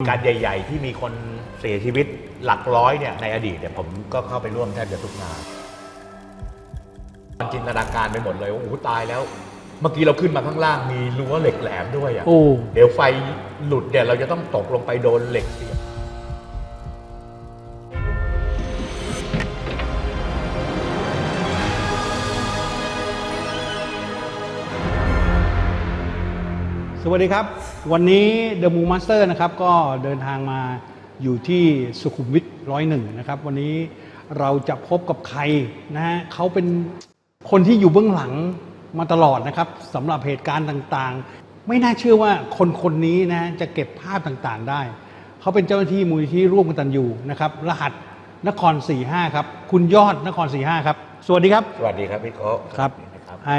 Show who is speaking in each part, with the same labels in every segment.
Speaker 1: การใหญ่ ๆ ที่มีคนเสียชีวิตหลักร้อยเนี่ยในอดีตเนี่ยผมก็เข้าไปร่วมแทบจะทุกงานมันจินตนาการไปหมดเลยว่าโอ้โหตายแล้ว เมื่อกี้เราขึ้นมาข้างล่างมีรั้วเหล็กแหลมด้วยอะ
Speaker 2: โอ้
Speaker 1: เดี๋ยวไฟหลุดเนี่ยเราจะต้องตกลงไปโดนเหล็กเสียบ
Speaker 2: วัสดีครับ วันนี้ The Moon Master นะครับก็เดินทางมาอยู่ที่สุขุมวิทร้อยหนึ่งนะครับ วันนี้เราจะพบกับใครนะฮะเขาเป็นคนที่อยู่เบื้องหลังมาตลอดนะครับสำหรับเหตุการณ์ต่างๆ ไม่น่าเชื่อว่าคนคนนี้นะฮะจะเก็บภาพต่างๆ ได้ เขาเป็นเจ้าหน้าที่มูลที่ร่วมกันตันอยู่นะครับ รหัสนคร 45 ครับ คุณยอดนคร 45 ครับ สวัสดีครับ
Speaker 1: สวัสดีครับพี่โค้ก
Speaker 2: ครับ
Speaker 1: นะครับ
Speaker 2: ให้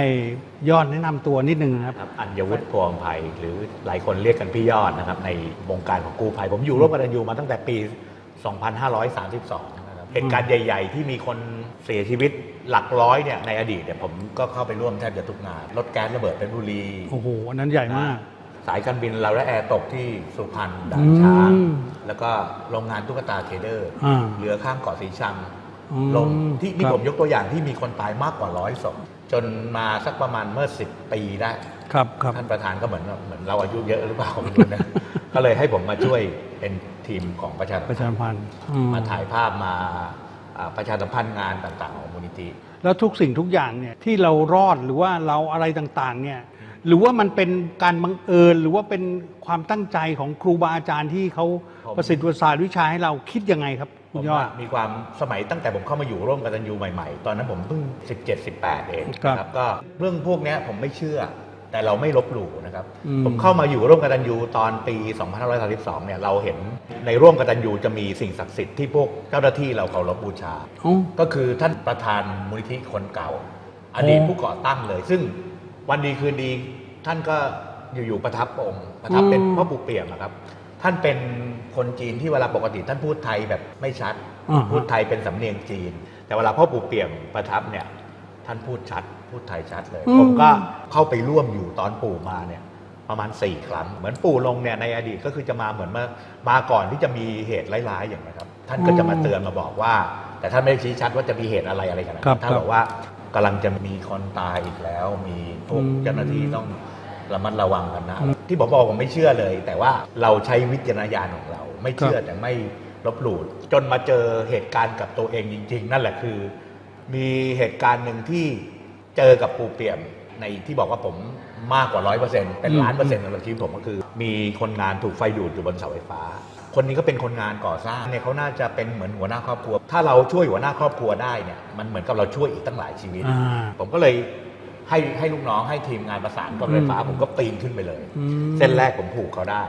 Speaker 2: ยอดแนะนำตัวนิดนึงครับ
Speaker 1: ครับอัญวุฒิพวงภัยหรือหลายคนเรียกกันพี่ยอดนะครับในวงการของกู้ภัย ผมอยู่ร่วมกันอยู่มาตั้งแต่ปี 2532นะครับเหตุการณ์ใหญ่ ๆ ที่มีคนเสียชีวิตหลักร้อยเนี่ยในอดีตเนี่ยผมก็เข้าไปร่วมแทบจะทุกงานรถแก๊สระเบิดเป็นบุรี
Speaker 2: โอ้โหอันนั้นใหญ่มาก
Speaker 1: สายการบินเราและแอร์ตกที่สุพรรณด่านช้าง
Speaker 2: อืม
Speaker 1: แล้วก็โรงงานตุ๊กตาเคเดอร์
Speaker 2: อ่า
Speaker 1: เหลือข้างเกาะสีชัง
Speaker 2: อืม
Speaker 1: ลงที่นี่
Speaker 2: ครับ
Speaker 1: ผมยกตัวอย่างที่มีคนตายมากกว่าร้อยศพ จนมาสักประมาณเมื่อสิบปีได้
Speaker 2: ครับครับ
Speaker 1: ท่านประธานก็เหมือนเหมือนเราอายุเยอะหรือเปล่าไม่รู้นะก็เลยให้ผมมาช่วยเป็นทีมของประชาสัม
Speaker 2: ประชา
Speaker 1: พัน
Speaker 2: สั
Speaker 1: ธ์
Speaker 2: มพันธ์อื
Speaker 1: มาถ่ายภาพมาอ่าประชาสัมพันธ์งานต่างๆของมูลนิธิ
Speaker 2: แล้วทุกสิ่งทุกอย่างเนี่ยที่เรารอดหรือว่าเราอะไรต่างๆเนี่ยหรือว่ามันเป็นการบังเอิญหรือว่าเป็นความตั้งใจของครูบาอาจารย์ที่เขา
Speaker 1: ผม
Speaker 2: ประสิทธิ์ประสาทวิชาให้เราคิดยังไงครับ
Speaker 1: ผ
Speaker 2: คุณ
Speaker 1: ม
Speaker 2: ยอด
Speaker 1: ว่ามีความสมัยตั้งแต่ผมเข้ามาอยู่ร่วมกันตันยูใหม่ๆ ตอนนั้นผมเพิ่ง 17 18 เอง
Speaker 2: ครับ
Speaker 1: นะก็เรื่องพวกเนี้ยผมไม่เชื่อ แต่เราไม่ลบหลู่นะครับ
Speaker 2: อืม
Speaker 1: ผมเข้ามาอยู่ร่วมกันตันยูตอนปี 2532 เนี่ยเราเห็นในร่วมกันตันยูจะมีสิ่งศักดิ์สิทธิ์ที่พวกเจ้าหน้าที่เราเคารพบูชา
Speaker 2: อ๋อ
Speaker 1: ก็คือท่านประธานมูลนิธิคนเก่า อดีต
Speaker 2: โอ้
Speaker 1: ผู้ก่อตั้งเลย ซึ่งวันดีคืนดีท่านก็อยู่ๆประทับองค์ประทับเป็น
Speaker 2: อืม
Speaker 1: พ่อปู่เปี่ยมนะครับ ท่านเป็นคนจีนที่เวลาปกติท่านพูดไทยแบบไม่ชัด
Speaker 2: อ่าฮะ
Speaker 1: พูดไทยเป็นสำเนียงจีน แต่เวลาพ่อปู่เปี่ยมประทับเนี่ย ท่านพูดชัด พูดไทยชัดเลยผมก็เข้าไปร่วมอยู่ตอนปู่มาเนี่ย ประมาณ 4 ครั้ง เหมือนปู่ลงเนี่ยในอดีตก็คือจะมาเหมือนมามาก่อนที่จะมีเหตุร้ายๆอย่างนะครับ ท่านก็จะมาเตือนมาบอกว่า แต่ท่านไม่ได้ชี้ชัดว่าจะมีเหตุอะไรอะไรกันนะครับท่าน
Speaker 2: ครับ
Speaker 1: บอกว่ากำลังจะมีคนตายอีกแล้ว มีพวก
Speaker 2: อืม
Speaker 1: เจ้าหน้าที่ต้องระมัดระวังกันนะ ที่ผมบอกผมไม่เชื่อเลย แต่ว่าเราใช้วิจารณญาณของเรา ไม่เชื่อแต่ไม่ลบหลู่จนมาเจอเหตุการณ์กับตัวเองจริง ๆ นั่นแหละคือ มีเหตุการณ์หนึ่งที่เจอกับปูเปี่ยมในที่บอกว่าผมมากกว่าร้อยเปอร์เซ็นต์เป็นล้านเปอร์เซ็นต์สำหรับชีวิตผมก็คือ มีคนงานถูกไฟดูดอยู่บนเสาไฟฟ้า คนนี้ก็เป็นคนงานก่อสร้างเนี่ยเขาน่าจะเป็นเหมือนหัวหน้าครอบครัว ถ้าเราช่วยหัวหน้าครอบครัวได้เนี่ยมันเหมือนกับเราช่วยอีกตั้งหลายชีวิต
Speaker 2: อ่า
Speaker 1: ผมก็เลย ให้ให้ลูกน้องให้ทีมงานประสานกรมไฟฟ้า
Speaker 2: อืม
Speaker 1: ผมก็ปีนขึ้นไปเลย
Speaker 2: อืม
Speaker 1: เส้นแรกผมผูกเขาได้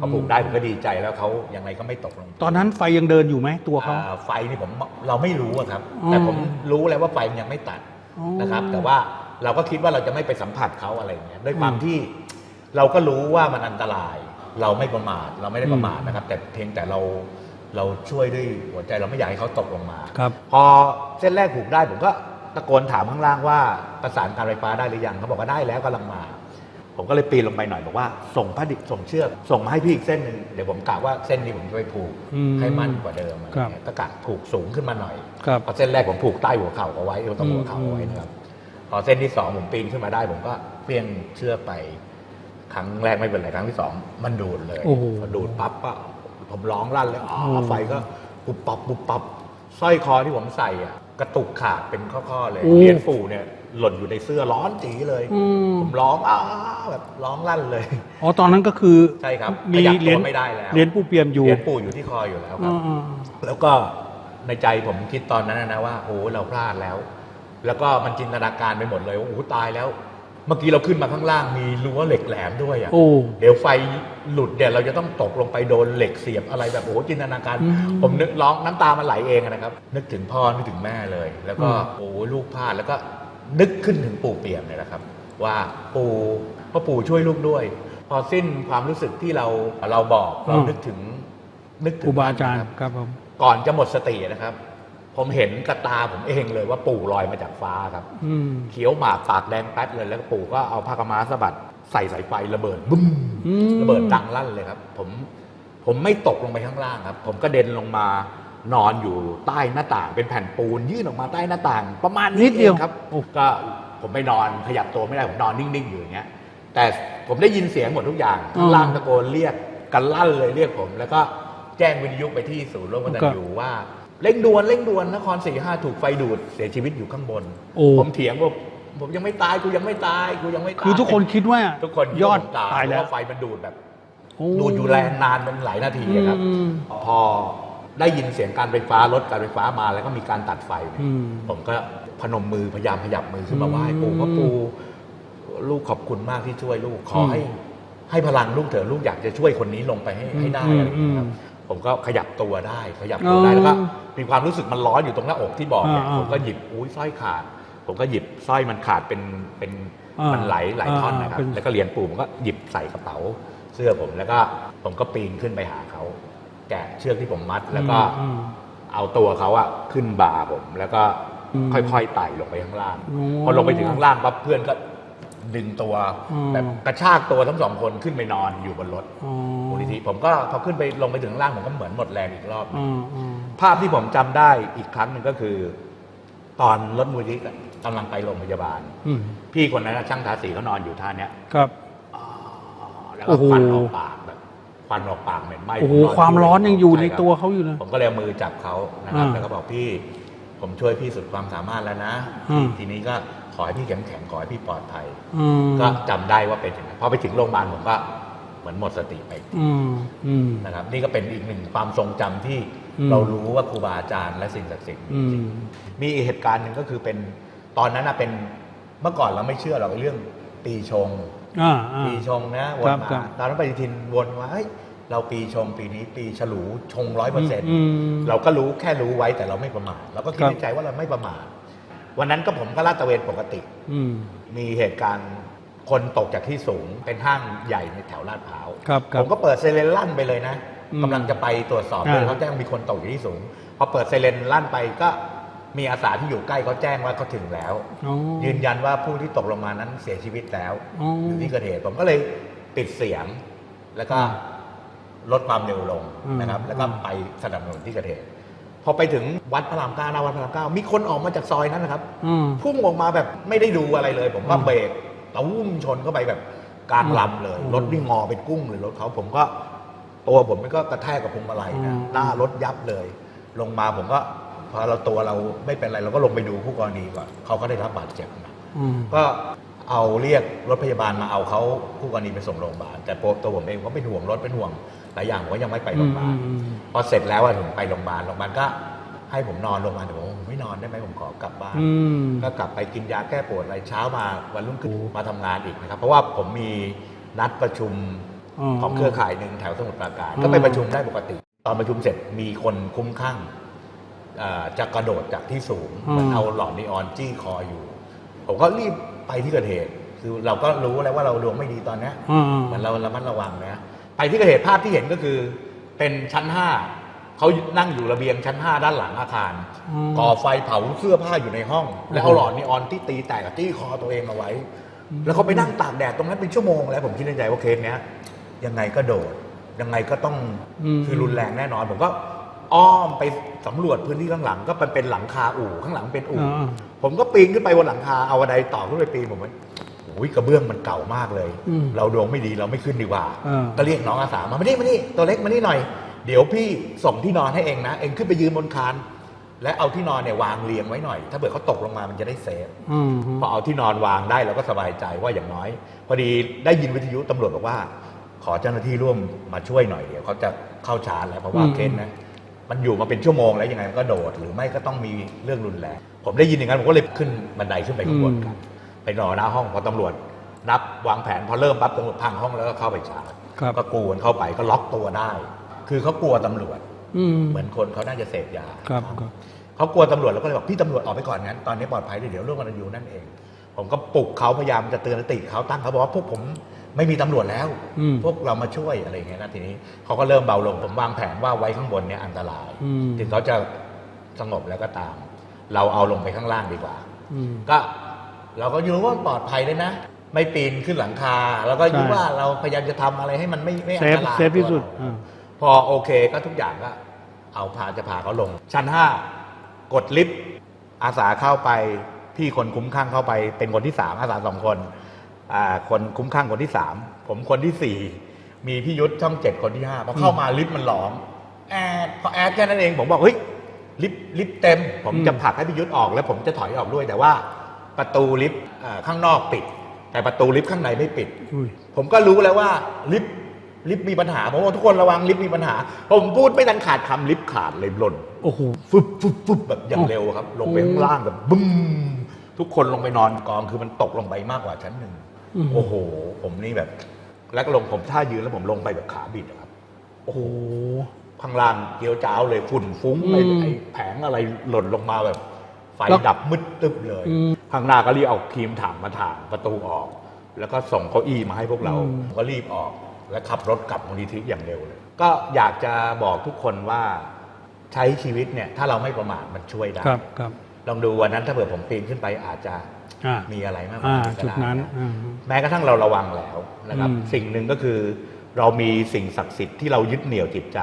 Speaker 1: พอผู
Speaker 2: อื
Speaker 1: ก
Speaker 2: ม
Speaker 1: ได้ผมก็ดีใจแล้วเขายังไงก็ไม่ตกลง
Speaker 2: ตอนนั้นไฟยังเดินอยู่ไหมตัวเขา
Speaker 1: อ่าไฟนี่ผมเราไม่รู้อะครับ
Speaker 2: อ๋อ
Speaker 1: แต่ผมรู้แล้วว่าไฟมันยังไม่ตัด
Speaker 2: อ๋อ
Speaker 1: นะครับ แต่ว่าเราก็คิดว่าเราจะไม่ไปสัมผัสเขาอะไรอย่างเงี้ยด้วยความ
Speaker 2: อืม
Speaker 1: ที่เราก็รู้ว่ามันอันตราย เราไม่ประมาทเราไม่ได้ประมาท
Speaker 2: อืม
Speaker 1: นะครับ แต่เพียงแต่เราเราช่วยด้วยหัวใจเราไม่อยากให้เขาตกลงมา
Speaker 2: ครับ
Speaker 1: พอเส้นแรกผูกได้ผมก็ ตะโกนถามข้างล่างว่าประสานการไฟฟ้าได้หรือยังเขาบอกว่าได้แล้วกำลังมา ผมก็เลยปีนลงไปหน่อยบอกว่าส่งผ้าดิบส่งเชือก ส่งมาให้พี่อีกเส้นหนึ่งเดี๋ยวผมกะว่าเส้นนี้ผมจะไปผูก
Speaker 2: อืม
Speaker 1: ให้มั่นกว่าเดิมอะไร
Speaker 2: ครับ
Speaker 1: เงี้ยก็กะผูกสูงขึ้นมาหน่อย
Speaker 2: ครับ
Speaker 1: พอเส้นแรกผมผูกใต้หัวเข่าเอาไว้ตรงหัวเข่าเอาไว้นะครับพอเส้นที่สองผมปีนขึ้นมาได้ ผมก็เพียงเชือกไป ครั้งแรกไม่เป็นไรครั้งที่สองมันดูดเลย
Speaker 2: โอ้โห
Speaker 1: พอดูดปั๊บก็ผมร้องลั่นเลยอ๋อ
Speaker 2: โอ้
Speaker 1: ไฟก็ปุบปับปุบปับสร้อยคอที่ผมใส่อะ กระตุกขาดเป็นข้อๆเลย
Speaker 2: โอ้
Speaker 1: เหรียญปู่เนี่ยหล่นอยู่ในเสื้อร้อนจีเลย
Speaker 2: อืม
Speaker 1: ผมร้องอ้าแบบร้องลั่นเลย
Speaker 2: อ๋อตอนนั้นก็คือ
Speaker 1: ใช่ครับ
Speaker 2: มี
Speaker 1: ขยับ
Speaker 2: เหรี
Speaker 1: ตั
Speaker 2: ยญ
Speaker 1: วไม่ได้แล้ว
Speaker 2: เหรียญปูเปียมอยู่
Speaker 1: เหรียญปู่อยู่ที่คออยู่แล้วครับ
Speaker 2: อ่า
Speaker 1: แล้วก็ในใจผมคิดตอนนั้นนะว่าโอ้เราพลาดแล้ว แล้วก็มันจินตนาการไปหมดเลยว่าโอ้ตายแล้ว เมื่อกี้เราขึ้นมาข้างล่างมีรั้วเหล็กแหลมด้วยอะ
Speaker 2: ๆโอ้
Speaker 1: เดี๋ยวไฟหลุดเนี่ยเราจะต้องตกลงไปโดนเหล็กเสียบอะไรแบบโอ้โหจินตนาการ
Speaker 2: อืม
Speaker 1: ผมนึกร้องน้ำตามันไหลเองอะนะครับ นึกถึงพ่อนึกถึงแม่เลย แล้วก็
Speaker 2: อืม
Speaker 1: โอ้โหลูกพลาดแล้วก็นึกขึ้นถึงปู่เปี่ยมเลยนะครับ ว่าปู่พ่อปู่ช่วยลูกด้วย พอสิ้นความรู้สึกที่เราเราบอกเรานึกถึงนึก
Speaker 2: ค
Speaker 1: ถึ
Speaker 2: รู
Speaker 1: ง
Speaker 2: บาอาจารย์
Speaker 1: นะครับ
Speaker 2: ครับผม
Speaker 1: ก่อนจะหมดสตินะครับ ผมเห็นกระตาผมเองเลยว่าปู่ลอยมาจากฟ้าครับ
Speaker 2: อืม
Speaker 1: เขียวหมากปากแดงแป๊ดเลยแล้วก็ปู่ก็เอาผ้ากำม้าสะบัดใส่สายไฟระเบิดบึ้ม
Speaker 2: อืม
Speaker 1: ระเบิดดังลั่นเลยครับ ผมผมไม่ตกลงไปข้างล่างครับ ผมก็เด็นลงมานอนอยู่ใต้หน้าต่างเป็นแผ่นปูนยื่นออกมาใต้หน้าต่าง ประมาณ
Speaker 2: นิดเดียว
Speaker 1: องครับ
Speaker 2: โอ้
Speaker 1: ก็ผมไปนอนขยับตัวไม่ได้ผมนอนนิ่งๆอยู่อย่างเงี้ย แต่ผมได้ยินเสียงหมดทุกอย่างข้างล่างตะโกนเรียกกันลั่นเลยเรียกผม แล้วก็แจ้งวิทยุไปที่ศูนย์ร่วมกันตันอยู่ว่า เร่งด่วนเร่งด่วนนครสี่ห้าถูกไฟดูดเสียชีวิตอยู่ข้างบน
Speaker 2: โอ้
Speaker 1: ผมเถียงว่าผมยังไม่ตายกูยังไม่ตายกูยังไม่ตาย
Speaker 2: คือทุกคนคิดว่า
Speaker 1: ทุกคน
Speaker 2: ยอด
Speaker 1: ผม
Speaker 2: ตายแล้ว
Speaker 1: เพระไฟมันดูดแบบ
Speaker 2: โอ้
Speaker 1: ดูดอยู่แรงนานเป็นหลายนาทีอะครับ
Speaker 2: อืม
Speaker 1: พอได้ยินเสียงการไฟฟ้ารถการไฟฟ้ามาแล้วก็มีการตัดไฟเนี่ย
Speaker 2: อืม
Speaker 1: ผมก็พนมมือพยายามขยับมือขึ้นมาไหว้
Speaker 2: อืม
Speaker 1: ปู่พ่อปู่ลูกขอบคุณมากที่ช่วยลูกขอให้ ให้พลังลูกเถอะลูกอยากจะช่วยคนนี้ลงไปให้ให้ได้
Speaker 2: อืม
Speaker 1: อะไรอย่างเงี้ยครับ
Speaker 2: อืม
Speaker 1: ผมก็ขยับตัวได้ ขยับตัวได้
Speaker 2: อ๋อ
Speaker 1: แล้วก็มีความรู้สึกมันร้อนอยู่ตรงหน้าอกที่บอกเนี่ย
Speaker 2: อ่าๆ
Speaker 1: ผมก็หยิบอุ้ยสร้อยขาด ผมก็หยิบสร้อยมันขาดเป็นเป็น
Speaker 2: อ่ามั
Speaker 1: มันไหลหลายท่อน
Speaker 2: อ่า
Speaker 1: นะครับ
Speaker 2: เป็น
Speaker 1: แล้วก็เหรียญปู่ผมก็หยิบใส่กระเป๋าเสื้อผมแล้วก็ผมก็ปีนขึ้นไปหาเขาแกะเชือกที่ผมมัดแล้วก็
Speaker 2: อืม
Speaker 1: เอาตัวเขาอะขึ้นบ่าผม แล้วก็
Speaker 2: อืม
Speaker 1: ค่อยๆไต่ลงไปข้างล่าง
Speaker 2: โอ้
Speaker 1: พอลงไปถึงข้างล่างปั๊บเพื่อนก็ดึงตัว
Speaker 2: อืม
Speaker 1: แบบกระชากตัวทั้งสองคนขึ้นไปนอนอยู่บนรถ
Speaker 2: อ๋อ
Speaker 1: มูลนิธิผมก็พอขึ้นไปลงไปถึงข้างล่างผมก็เหมือนหมดแรงอีกรอบหนึ่ง
Speaker 2: อืมอืม
Speaker 1: ภาพที่ผมจำได้อีกครั้งหนึ่งก็คือ ตอนรถมูลนิธิกำลังไปโรงพยาบาล
Speaker 2: อืม
Speaker 1: พี่คนนั้นนะช่างทาสีเขานอนอยู่ท่าเนี้ย
Speaker 2: ครับ
Speaker 1: อ่าแล้ว
Speaker 2: โอ้
Speaker 1: ก็
Speaker 2: โห
Speaker 1: ควันออกปากแบบควันออกปากเหม็นไหม้
Speaker 2: โอ้โห
Speaker 1: ผนน
Speaker 2: ความร้อนยังอยู่ใน
Speaker 1: ช่ครับ
Speaker 2: ตัวเขาอยู่เลย
Speaker 1: ผมก็เลยเอามือจับเขานะครับ
Speaker 2: อ่า
Speaker 1: แล้วก็บอกพี่ ผมช่วยพี่สุดความสามารถแล้วนะ
Speaker 2: อืม
Speaker 1: ทีนี้ก็ขอให้พี่แข็งแข็งขอให้พี่ปลอดภัย
Speaker 2: อืม
Speaker 1: ก็จำได้ว่าเป็นอย่างนั้นพอไปถึงโรงพยาบาลผมก็ เหมือนหมดสติไป
Speaker 2: อืมอืม
Speaker 1: นะครับนี่ก็เป็นอีกหนึ่งความทรงจำที่
Speaker 2: อืม
Speaker 1: เรารู้ว่าครูบาอาจารย์และสิ่งศักดิ์สิทธิ์
Speaker 2: อืม
Speaker 1: มีอีกเหตุการณ์หนึ่งก็คือเป็นตอนนั้นนะเป็นเมื่อก่อนเราไม่เชื่อหรอกไอ้เรื่องปีชง
Speaker 2: อ่าอ่า
Speaker 1: ปีชงนะว
Speaker 2: คนรับ
Speaker 1: มา
Speaker 2: ครับ
Speaker 1: ตอนนั้นปฏิทินวนมาเฮ้ยเราปีชงปีนี้ปีฉลูชงร้อยเปอร์เซ็นต์
Speaker 2: อืม
Speaker 1: เราก็รู้แค่รู้ไว้แต่เราไม่ประมาทเราก็คิด
Speaker 2: ครับ
Speaker 1: ในใจว่าเราไม่ประมาทวันนั้นก็ผมก็ลาดตระเวนปกติ
Speaker 2: อืม
Speaker 1: มีเหตุการณ์ คนตกจากที่สูงเป็นห้างใหญ่ในแถวลาดพร้าว
Speaker 2: ครับครั
Speaker 1: ผ
Speaker 2: บ
Speaker 1: มก็เปิดเซเลนลั่นไปเลยนะ
Speaker 2: อืม
Speaker 1: กำลังจะไปตรวจสอบเลย
Speaker 2: อ่า
Speaker 1: เขาแจ้งมีคนตกอยู่ที่สูงพอเปิดเซเลนลั่นไปก็มีอาสาที่อยู่ใกล้เขาแจ้งว่าเขาถึงแล้ว
Speaker 2: อ๋อ
Speaker 1: ยืนยันว่าผู้ที่ตกลงมานั้นเสียชีวิตแล้ว
Speaker 2: อ๋ออ
Speaker 1: ยู่ที่เกิดเหตุผมก็เลยปิดเสียง แล้วก็ลดความเร็วลง
Speaker 2: อืม
Speaker 1: นะครับ แล้วก็ไปสนับสนุนที่เกิดเหตุพอไปถึงวัดพระรามเก้าหน้าวัดพระรามเก้ามีคนออกมาจากซอยนั้นนะครับ
Speaker 2: อืม
Speaker 1: พุ่งออกมาแบบไม่ได้ดูอะไรเลย ผมก็
Speaker 2: อืม
Speaker 1: เบรก ตุ้มชนเข้าไปแบบกลางลำเลย
Speaker 2: อืม
Speaker 1: รถนี่งอเป็นกุ้งเลยรถเขาผมก็ ตัวผมมันก็กระแทกกับพวงมาลัยนะ
Speaker 2: อืม
Speaker 1: หน้ารถยับเลย ลงมาผมก็พอเราตัวเราไม่เป็นไรเราก็ลงไปดูผู้กรณีก่อนเขาก็ได้รับบาดเจ็บนะ
Speaker 2: อืม
Speaker 1: ก็เอาเรียกรถพยาบาลมาเอาเขาผู้กรณีไปส่งโรงพยาบาลแต่ตัวผมเองก็เป็นห่วงรถเป็นห่วงหลายอย่างผมก็ยังไม่ไปโรงพยาบาล
Speaker 2: อืมอืม
Speaker 1: พอเสร็จแล้วอะถึงไปโรงพยาบาลโรงพยาบาลก็ให้ผมนอนโรงพยาบาลแต่ผมผม ไม่นอนได้ไหมผมขอกลับบ้าน
Speaker 2: อืม
Speaker 1: ก็กลับไปกินยาแก้ปวดอะไรเช้ามาวันรุ่งขึ้น
Speaker 2: โอ้
Speaker 1: มาทำงานอีกนะครับ เพราะว่าผมมีนัดประชุม
Speaker 2: อ๋อ
Speaker 1: ของเครือข่ายหนึ่งแถวสมุทรปราการ
Speaker 2: อ๋อ
Speaker 1: ก็ไปประชุมได้ปกติ ตอนประชุมเสร็จมีคนคุ้มข้างเอ่อจะกระโดดจากที่สูงเหมันเอาหลอดนีออนจี้คออยู่ ผมก็รีบไปที่เกิดเหตุ คือเราก็รู้แล้วว่าเราดวงไม่ดีตอนเนี้ย
Speaker 2: อ่า
Speaker 1: เหมือนเราระมัดระวังนะไปที่เกิดเหตุภาพที่เห็นก็คือเป็นชั้นห้า เขานั่งอยู่ระเบียงชั้นห้าด้านหลังอาคาร
Speaker 2: อืม
Speaker 1: ก่อไฟเผาเสื้อผ้าอยู่ในห้อง แล้วเอาหลอดนีออนที่ตีแตกกับจี้คอตัวเองเอาไว้ แล้วเขาไปนั่งตากแดดตรงนั้นเป็นชั่วโมงแล้วผมคิดในใจว่าเคสเนี้ยยังไงก็โดด ยังไงก็ต้อง
Speaker 2: อืม
Speaker 1: คือรุนแรงแน่นอน ผมก็อ้อมไปสำรวจพื้นที่ข้างหลังก็เป็นเป็นหลังคาอู่ข้างหลังเป็นอู่
Speaker 2: อ่า
Speaker 1: ผมก็ปีนขึ้นไปบนหลังคาเอาบันไดต่อขึ้นไปปีนผมว่าโอ้ยกระเบื้องมันเก่ามากเลย
Speaker 2: อืม
Speaker 1: เราดวงไม่ดีเราไม่ขึ้นดีกว่า
Speaker 2: อ่า
Speaker 1: ก็เรียกน้องอาสามามานี่มานี่ตัวเล็กมานี่หน่อย เดี๋ยวพี่ส่งที่นอนให้เองนะ เองขึ้นไปยืนบนคาน และเอาที่นอนเนี่ยวางเรียงไว้หน่อย ถ้าเกิดเขาตกลงมามันจะได้เซฟ
Speaker 2: อืม
Speaker 1: พอเอาที่นอนวางได้เราก็สบายใจว่าอย่างน้อย พอดีได้ยินวิทยุตำรวจบอกว่า ขอเจ้าหน้าที่ร่วมมาช่วยหน่อยเดี๋ยวเขาจะเข้าชาร์จแล้วเพราะว่า
Speaker 2: อืม
Speaker 1: เคสนะมันอยู่มาเป็นชั่วโมงแล้วยังไงมันก็โดด หรือไม่ก็ต้องมีเรื่องรุนแรงผมได้ยินอย่างนั้นผมก็เลยขึ้นบันไดขึ้นไปข้างบนครับไปรอหน้าห้องพอตำรวจ นับวางแผนพอเริ่มปั๊บตำรวจพังห้องแล้วก็เข้าไปชาร์จ
Speaker 2: ครับ
Speaker 1: ก็กรูกันเข้าไปก็ล็อกตัวได้ คือเขากลัวตำรวจ
Speaker 2: อืม
Speaker 1: เหมือนคนเขาน่าจะเสพยา
Speaker 2: ครับครับ
Speaker 1: เขากลัวตำรวจแล้วก็เลยบอกพี่ตำรวจออกไปก่อนงั้นตอนนี้ปลอดภัยเลยเดี๋ยวเรื่องมันอยู่นั่นเอง ผมก็ปลุกเขาพยายามจะเตือนสติเขาตั้งเขาบอกว่าพวกผมไม่มีตำรวจแล้ว
Speaker 2: อืม
Speaker 1: พวกเรามาช่วยอะไรอย่างเงี้ยนะทีนี้เขาก็เริ่มเบาลงผมวางแผนว่าไว้ข้างบนเนี่ยอันตราย
Speaker 2: อืม
Speaker 1: ถึงเขาจะสงบแล้วก็ตาม เราเอาลงไปข้างล่างดีกว่า
Speaker 2: อืม
Speaker 1: ก็เราก็รู้ว่าปลอดภัยด้วยนะ ไม่ปีนขึ้นหลังคา แล้วก็
Speaker 2: ใช่
Speaker 1: รู้ว่าเราพยายามจะทำอะไรให้มันไม่ไม่อั
Speaker 2: เซ
Speaker 1: น
Speaker 2: ฟ
Speaker 1: ตราย
Speaker 2: เซฟที่สุด
Speaker 1: ตัวเรา
Speaker 2: อ่า
Speaker 1: ผพอโอเคก็ทุกอย่างก็ เอาพาจะพาเขาลง ชั้นห้ากดลิฟต์อาสาเข้าไป พี่คนคุ้มข้างเข้าไป เป็นคนที่สามอาสาสองคนอ่าคนคุ้มข้างคนที่สามผมคนที่สี่มีพี่ยุทธช่องเจ็ดคนที่ห้าพอเข้ามาลิฟต์มันหลอมแอดพอแอดแค่นั้นเองผมบอกเฮ้ยลิฟต์ลิฟต์เต็มผม
Speaker 2: อืม
Speaker 1: จะผลักให้พี่ยุทธออก แล้วผมจะถอยออกด้วยแต่ว่า ประตูลิฟต์อ่าข้างนอกปิด แต่ประตูลิฟต์ข้างในไม่ปิด
Speaker 2: อุ้ย
Speaker 1: ผมก็รู้แล้วว่าลิฟต์ ลิฟต์มีปัญหาผมว่าทุกคนระวังลิฟต์มีปัญหา ผมพูดไม่ทันขาดคำลิฟต์ขาดเลยหล่น
Speaker 2: โอ้โห
Speaker 1: ฟึบฟึบฟึบแบบอย่างเร็วครับ ลงไปข้างล่างแบบบึ้มทุกคนลงไปนอนกองคือมันตกลงไปมากกว่าชั้นหนึ่ง
Speaker 2: อืม
Speaker 1: โอ้โห ผมนี่แบบ แล้วก็ลงผมท่ายืนแล้วผมลงไปแบบขาบิดอะครับโอ้โห
Speaker 2: โอ้โห
Speaker 1: ข้างล่างเกียวจ้าวเลยฝุ่นฟุ้งไป
Speaker 2: อืม
Speaker 1: ไอ้แผงอะไรหล่นลงมาแบบ ไฟ
Speaker 2: แล้ว
Speaker 1: ดับมืดตึ๊บเลย
Speaker 2: อืม
Speaker 1: ข้างหน้าก็รีบเอาครีมถังมาถางประตูออก แล้วก็ส่งเก้าอี้มาให้พวกเรา
Speaker 2: อืม
Speaker 1: ผมก็รีบออก แล้วขับรถกลับมูลนิธิอย่างเร็วเลยก็อยากจะบอกทุกคนว่าใช้ชีวิตเนี่ยถ้าเราไม่ประมาทมันช่วยได้
Speaker 2: ครับครับ
Speaker 1: ลองดูวันนั้นถ้าเผื่อผมปีนขึ้นไปอาจจะ
Speaker 2: อ่า
Speaker 1: มีอะไรมากก
Speaker 2: อ่า
Speaker 1: ว่านี้ก็
Speaker 2: จุด
Speaker 1: ได้
Speaker 2: นั้น
Speaker 1: นะ
Speaker 2: อ่า
Speaker 1: แม้กระทั่งเราระวังแล้วนะครับ
Speaker 2: อืม
Speaker 1: สิ่งหนึ่งก็คือ เรามีสิ่งศักดิ์สิทธิ์ที่เรายึดเหนี่ยวจิตใจ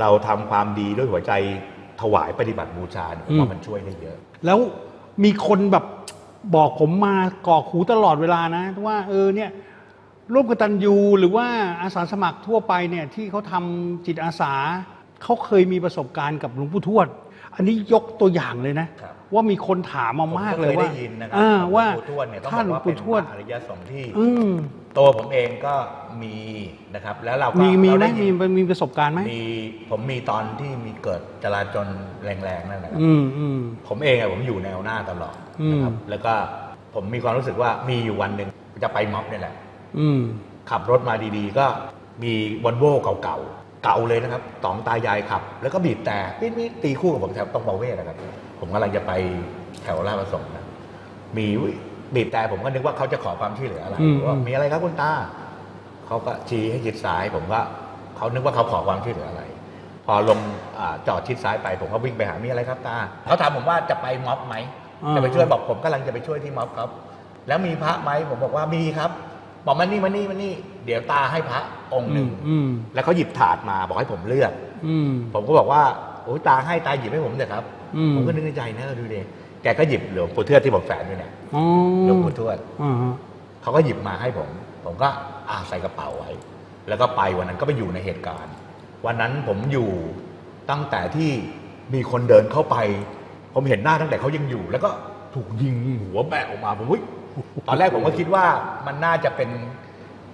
Speaker 1: เราทำความดีด้วยหัวใจถวายปฏิบัติบูชาเนี่ยผมว่ามันช่วยได้เยอะ
Speaker 2: แล้วมีคนแบบบอกผมมากรอกหูตลอดเวลานะ ว่าเออเนี่ย ร่วมกตันยูหรือว่าอาสาสมัครทั่วไปเนี่ยที่เขาทำจิตอาสาเขาเคยมีประสบการณ์กับหลวงปู่ทวด อันนี้ยกตัวอย่างเลยนะ
Speaker 1: ครับ
Speaker 2: ว่ามีคนถามมามากเลย
Speaker 1: ผม
Speaker 2: ว่า
Speaker 1: ได้ยินนะครั
Speaker 2: อ่า
Speaker 1: ของ
Speaker 2: ว่า
Speaker 1: หลวงปู่ทวดเนี่ยต้อง
Speaker 2: ท่าน
Speaker 1: บอกว่า
Speaker 2: ปู่
Speaker 1: เป็น
Speaker 2: ทวด
Speaker 1: พระอริยสงฆ์ที่
Speaker 2: อืม
Speaker 1: ตัวผมเองก็มีนะครับ แล้วเราก็
Speaker 2: มีมีไหม
Speaker 1: เราด้
Speaker 2: มี
Speaker 1: ยิน
Speaker 2: มีประสบการณ์ไหม
Speaker 1: มีผมมีตอนที่มีเกิดจราจรแรงๆนั่นนะครับ
Speaker 2: อืมอืม
Speaker 1: ผมเองอะผมอยู่แนวหน้าตลอดนะครับ
Speaker 2: อืม
Speaker 1: แล้วก็ผมมีความรู้สึกว่ามีอยู่วันหนึ่งจะไปม็อบเนี่ยแหละ
Speaker 2: อืม
Speaker 1: ขับรถมาดีๆ ก็มีวอลโว่เก่าๆ เก่าเลยนะครับสองตายายขับ แล้วก็บีบแต่ปี๊ดๆตีคู่กับผมแถวตรงบาเวศนะครับ ผมกำลังจะไปแถวราชประสงค์นะ มีบีบแต่ผมก็นึกว่าเขาจะขอความช่วยเหลืออะไร
Speaker 2: อืม
Speaker 1: ว่ามีอะไรครับคุณตาเขาก็ชี้ให้ชิดซ้าย ผมก็เขานึกว่าเขาขอความช่วยเหลืออะไร พอลงอาจอดชิดซ้ายไป ผมก็วิ่งไปหามีอะไรครับตาเขาถามผมว่าจะไปม็อบไหม
Speaker 2: อ่า
Speaker 1: จะไปช่วยบอกผมกำลังจะไปช่วยที่ม็อบครับ แล้วมีพระไหมผมบอกว่ามีครับ บอกมานี่มานี่มานี่ เดี๋ยวตาให้พระองค์ห
Speaker 2: อื
Speaker 1: นึ่ง
Speaker 2: มอืม
Speaker 1: แล้วเขาหยิบถาดมาบอกให้ผมเลือก
Speaker 2: อืม
Speaker 1: ผมก็บอกว่าโอ้ยตาให้ตาหยิบให้ผมเถอะครับ
Speaker 2: อืม
Speaker 1: ผมก็นึกในใจนะดูดิแกก็หยิบหลวงปู่ทวดที่ผมแฝนอยู่เนี่ย
Speaker 2: อ๋อ
Speaker 1: หลวงปู่ทวด
Speaker 2: อ่าฮะ
Speaker 1: เขาก็หยิบมาให้ผม ผมก็อาใส่กระเป๋าไว้ แล้วก็ไปวันนั้นก็ไปอยู่ในเหตุการณ์ วันนั้นผมอยู่ตั้งแต่ที่มีคนเดินเข้าไป ผมเห็นหน้าตั้งแต่เขายังอยู่ แล้วก็ถูกยิงหัวแบกออกมาผมวิ ตอนแรกผมก็คิดว่ามันน่าจะเป็น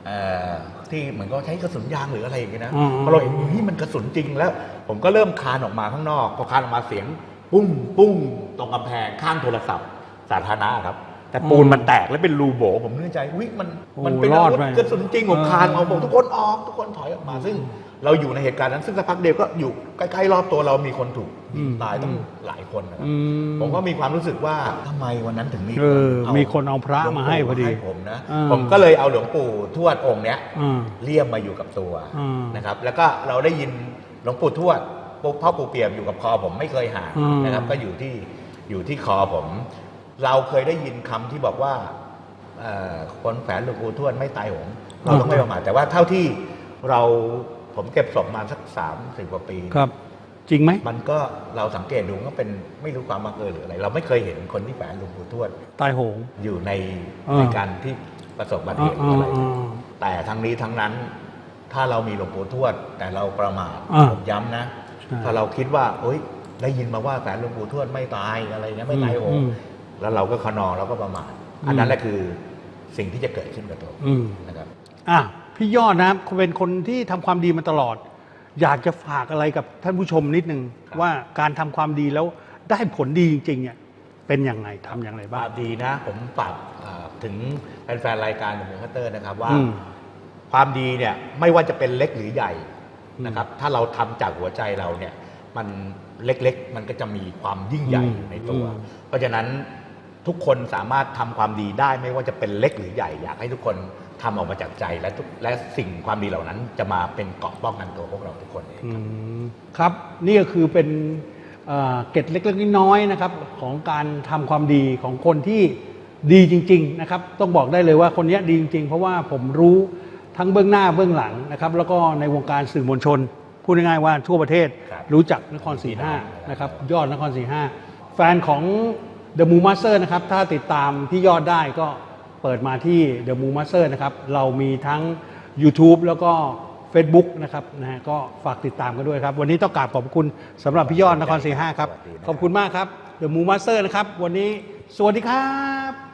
Speaker 1: เอ่อที่เหมือนก็ใช้กระสุนยางหรืออะไรอย่างเงี้ยนะ
Speaker 2: อืม
Speaker 1: พอเราเห็นนี่มันกระสุนจริงแล้ว ผมก็เริ่มคลานออกมาข้างนอกพอคลานออกมาเสียง ปุ้งปุ้งตรงกำแพงข้างโทรศัพท์สาธารณะครับแต่ปูนมันแตกแล้วเป็นรูโบผมนึกในใจวิมันมันเป็น
Speaker 2: โอ้รอ
Speaker 1: อา
Speaker 2: ด
Speaker 1: วุธ
Speaker 2: ไป
Speaker 1: กระสุนจริงผม
Speaker 2: เออ
Speaker 1: คลานออกบอกทุกคนออกทุกคนถอยออกมาซึ่ง เราอยู่ในเหตุการณ์นั้นซึ่งสักพักเดียวก็อยู่ใกล้ๆรอบตัวเรามีคนถูกยิงตายต้องหลายคนนะครับ
Speaker 2: อืม
Speaker 1: ผมก็มีความรู้สึกว่าทำไมวันนั้นถึงมี
Speaker 2: เออมีคนเอาพระ
Speaker 1: หลวง
Speaker 2: มาให้พอดี
Speaker 1: ให้ผมนะ
Speaker 2: อ่า
Speaker 1: ผมก็เลยเอาหลวงปู่ทวดองค์เนี้ย
Speaker 2: อ่า
Speaker 1: เลี่ยมมาอยู่กับตัว
Speaker 2: อ่าน
Speaker 1: นะครับ แล้วก็เราได้ยินหลวงปู่ทวดปู่พ่อปู่เปี่ยมอยู่กับคอผมไม่เคยห่าง
Speaker 2: อืม
Speaker 1: นะครับ ก็อยู่ที่อยู่ที่คอผม เราเคยได้ยินคำที่บอกว่าเอ่อคนแฝนหลวงปู่ทวดไม่ตายโหงเราต้องไม่ประมาทแต่ว่าเท่าที่เรา ผมเก็บศพมาสักสามสิบกว่าปี
Speaker 2: ครับ จริงไหม
Speaker 1: มันก็เราสังเกตดูก็เป็นไม่รู้ความบังเอิญหรืออะไร เราไม่เคยเห็นคนที่แฝงหลวงปู่ทวด
Speaker 2: ตายโหง
Speaker 1: อยู่ใน
Speaker 2: อ่า
Speaker 1: ในการที่ประสบอุบัติเหตุหรืออะไร
Speaker 2: อ่าอ่า
Speaker 1: แต่ทั้งนี้ทั้งนั้นถ้าเรามีหลวงปู่ทวด แต่เราประมาท
Speaker 2: อ่า
Speaker 1: ผมย้ำนะ
Speaker 2: ใช่
Speaker 1: ถ้าเราคิดว่าเอ้ย ได้ยินมาว่าแฝงหลวงปู่ทวดไม่ตายอะไรเงี้ยไม่ตายโห
Speaker 2: อื
Speaker 1: ง
Speaker 2: ม
Speaker 1: แล้วเราก็ขนองเราก็ประมาท
Speaker 2: อืม
Speaker 1: อันนั้นแหละคือสิ่งที่จะเกิดขึ้นกับตัว
Speaker 2: อืม
Speaker 1: นะครับ
Speaker 2: อะ พี่ยอดนะครับเป็นคนที่ทำความดีมาตลอด อยากจะฝากอะไรกับท่านผู้ชมนิดนึง
Speaker 1: ครับ
Speaker 2: ว่าการทำความดีแล้วได้ผลดีจริงๆเนี่ยเป็นอย่างไรทำอย่างไรบ้า
Speaker 1: บางดีนะ ผมฝากอ่าถึงแฟนๆรายการของคัตเตอร์นะครับว่า
Speaker 2: อืม
Speaker 1: ความดีเนี่ยไม่ว่าจะเป็นเล็กหรือใหญ่
Speaker 2: อืม
Speaker 1: นะครับถ้าเราทำจากหัวใจเราเนี่ยมันเล็กๆ มันก็จะมีความยิ่งใหญ่
Speaker 2: อืม
Speaker 1: อยู่ในตัว
Speaker 2: อืม
Speaker 1: เพราะฉะนั้นทุกคนสามารถทำความดีได้ไม่ว่าจะเป็นเล็กหรือใหญ่ อยากให้ทุกคน ทำออกมาจากใจและทุกและสิ่งความดีเหล่านั้น จะมาเป็นเกราะป้องกันตัวพวกเราทุกคนเอง
Speaker 2: อืมครับนี่ก็คือเป็นเอ่อเกร็ดเล็กๆน้อยๆนะครับของการทำความดีของคนที่ดีจริง ๆ นะครับ ต้องบอกได้เลยว่าคนเนี้ยดีจริง ๆ เพราะว่าผมรู้ทั้งเบื้องหน้าเบื้องหลังนะครับ แล้วก็ในวงการสื่อมวลชน พูดง่ายๆว่าทั่วประเทศ
Speaker 1: ครับ
Speaker 2: รู้จักนครศรีห้านะครับยอดนครศรีห้าแฟนของ The Moon Master นะครับถ้าติดตามพี่ยอดได้ก็ เปิดมาที่ The Moon Master นะครับ เรามีทั้ง YouTube แล้วก็ Facebook นะครับนะฮะก็ฝากติดตามกันด้วยครับ วันนี้ต้องกราบขอบคุณสำหรับพี่ยอดนครศรีห้าครับ ขอบคุณมากครับ The Moon Master นะครับ วันนี้สวัสดีครับ